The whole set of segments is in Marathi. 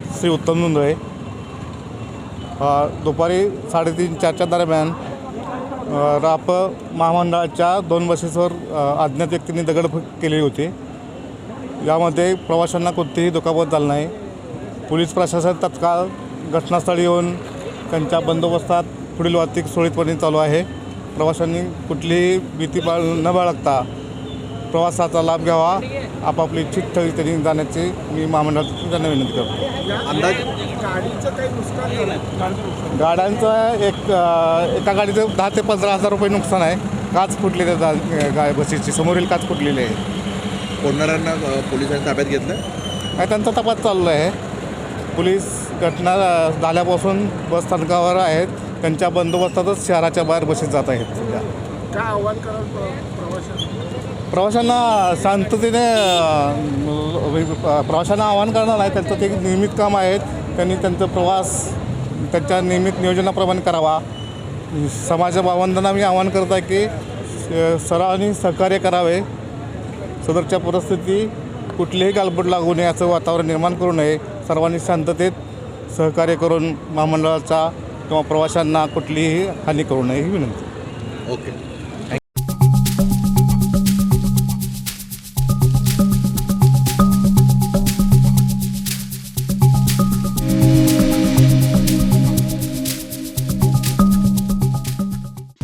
Shri Uttam Nondale. दुपारी साडेतीन चारच्या दरम्यान राप महामंडळाच्या दोन बसेसवर अज्ञात व्यक्तींनी दगडफेक केलेली होती. यामध्ये प्रवाशांना कोणतीही दुखापत झाली नाही. पोलीस प्रशासन तत्काळ घटनास्थळी येऊन त्यांच्या बंदोबस्तात पुढील वाहतूक सुरळीतपणे चालू आहे. प्रवाशांनी कुठलीही भीती बाळ न बाळगता प्रवासाचा लाभ घ्यावा. आपापली इच्छित स्थळी त्यांनी जाण्याची मी महामंडळात त्यांना विनंती करतो. अंदाज? गाड्यांचं एक एका गाडीचं दहा ते पंधरा हजार रुपये नुकसान आहे. काच फुटलेले गा गा- बसेसची समोरील काच फुटलेली आहे. कोणणाऱ्यांना पोलिसांनी ताब्यात घेतलं? आणि त्यांचा तपास चालला आहे. पोलीस घटना झाल्यापासून बस स्थानकावर आहेत. त्यांच्या बंदोबस्तातच शहराच्या बाहेर बसेस जात आहेत सध्या. काय आव्हान कराल प्र- प्रवाशांना? प्रवाशांना शांततेने प्रवाशांना आवाहन करणार नाही त्यांचं ते नियमित काम आहेत. त्यांनी त्यांचा प्रवास त्यांच्या नियमित नियोजनाप्रमाणे करावा. समाज बांधवांना मी आवाहन करत आहे की सर्वांनी सहकार्य करावे. सदरच्या परिस्थिती कुठलीही गालबोट लागू नये असं वातावरण निर्माण करू नये. सर्वांनी शांततेत सहकार्य करून महामंडळाचा किंवा प्रवाशांना कुठलीही हानी करू नये ही विनंती. Okay.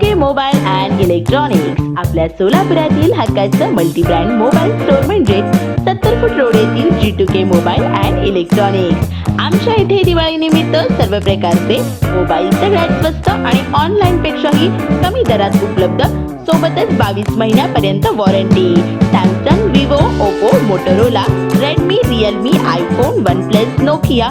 K mobile and electronics. आपल्या सोलापुरातील हक्काचं मल्टीब्रँड मोबाईल स्टोअर म्हणजे सत्तर फूट रोड येथील G two K mobile and electronics. आमच्या इथे दिवाळी निमित्त सर्व प्रकारचे मोबाईल सगळ्यात स्वस्त आणि ऑनलाईन पेक्षाही कमी दरात उपलब्ध सोबतच बावीस महिन्यापर्यंत warranty Samsung Vivo Oppo Motorola Redmi Realme iPhone OnePlus Nokia